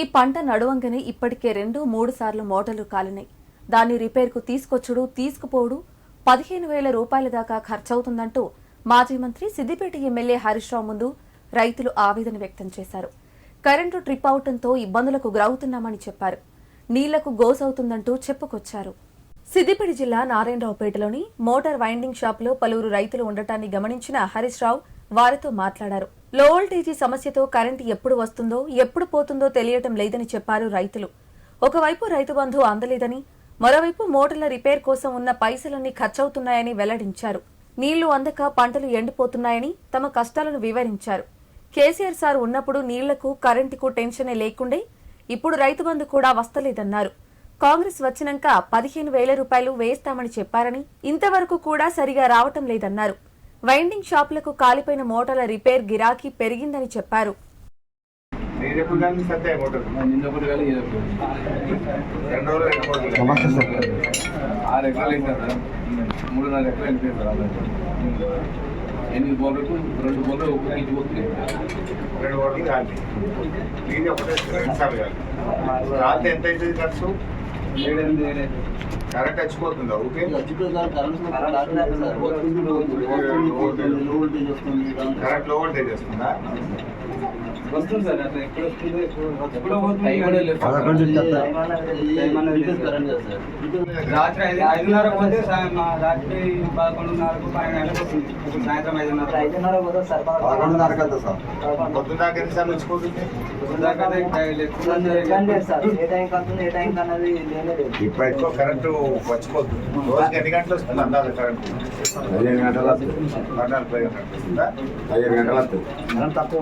ఈ పంట నడువంగనే ఇప్పటికే రెండు మూడు సార్లు మోటలు కాలినాయి. దాన్ని రిపేర్కు తీసుకొచ్చుడు తీసుకుపోడు పదిహేను వేల రూపాయల దాకా ఖర్చవుతుందంటూ మాజీ మంత్రి సిద్దిపేట ఎమ్మెల్యే హరీష్ రావు ముందు రైతులు ఆవేదన వ్యక్తం చేశారు. కరెంటు ట్రిప్ అవటంతో ఇబ్బందులకు గురవుతున్నామని చెప్పారు. నీళ్ళకు గోసవుతుందంటూ చెప్పుకొచ్చారు. సిద్దిపేట జిల్లా నారాయణరావుపేటలోని మోటార్ వైండింగ్ షాప్లో పలువురు రైతులు ఉండటాన్ని గమనించిన హరీష్ రావు వారితో మాట్లాడారు. లో వోల్టేజీ సమస్యతో కరెంటు ఎప్పుడు వస్తుందో ఎప్పుడు పోతుందో తెలియటం లేదని చెప్పారు రైతులు. ఒకవైపు రైతు బంధు అందలేదని మరోవైపు మోటార్ల రిపేర్ కోసం ఉన్న పైసలన్నీ ఖర్చవుతున్నాయని వెల్లడించారు. నీళ్ళు అందక పంటలు ఎండిపోతున్నాయని తమ కష్టాలను వివరించారు. కేసీఆర్ సార్ ఉన్నప్పుడు నీళ్ళకు కరెంటుకు టెన్షనే లేకుండే ఇప్పుడు రైతు బంధు కూడా వస్తలేదన్నారు. కాంగ్రెస్ వచ్చినాక పదిహేను వేల రూపాయలు వేస్తామని చెప్పారని ఇంతవరకు కూడా సరిగా రావటం లేదన్నారు. వైండింగ్ షాపులకు కాలిపోయిన మోటార్ల రిపేర్ గిరాకీ పెరిగిందని చెప్పారు ఎనిమిది బోర్లకు రెండు బోర్లు ఇంటి పోతుంది రెండు రోజులు కాలి ఒకటే ఎంత అవుతుంది ఖర్చు ఏడెనిమిది వచ్చిపోతుందా ఓకే కరెక్ట్లో వోల్టేజ్ వస్తుందా వస్తుంది సార్ అట్లా ఎప్పుడు వస్తుంది ఎప్పుడు పోతుంది. రాత్రి ఐదు ఐదున్నర పోతే సాయం- మా రాత్రి పదకొండున్నరకు పన్నెండు గంటలకు వస్తుంది. ఇప్పుడు సాయంత్రం ఐదున్నర పదకొండున్నర కదా సార్ పొద్దున్న దాకా ఎన్నిసార్లు వచ్చిపోతుంది? దాకా ఇప్పుడు ఎక్కువ కరెంట్ వచ్చిపోతుంది రోజుకి ఎన్ని గంటలు వస్తుంది? అందాలి కరెంట్ పదిహేను గంటలు వస్తుంది. పద్నాలుగు పది గంటలు వస్తుందా? పదిహేను గంటలు వస్తుంది. మనం తక్కువ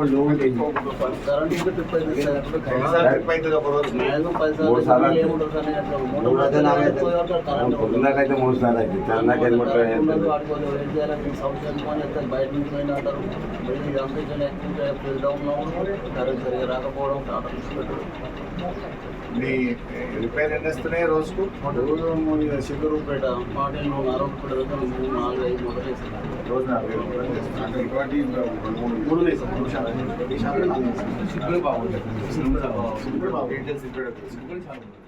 మూడు సార్లు అయితే అయితే పొద్దున్నకైతే మూడు సార్లు అయితే తెల్లకైతే మూడు సార్లు అయితే రాకపోవడం మీ రిపేర్ ఎన్ని వస్తున్నాయి రోజుకు? సిద్ధరూపేట పాటిల్ నారాయణపేట దగ్గర మూడు నాలుగు ఐదు మొదలైంది రోజు నాలుగు చేస్తున్నారు. అంటే ఇటువంటి మూడు మూడు శాతం. బాగుంటుంది చాలా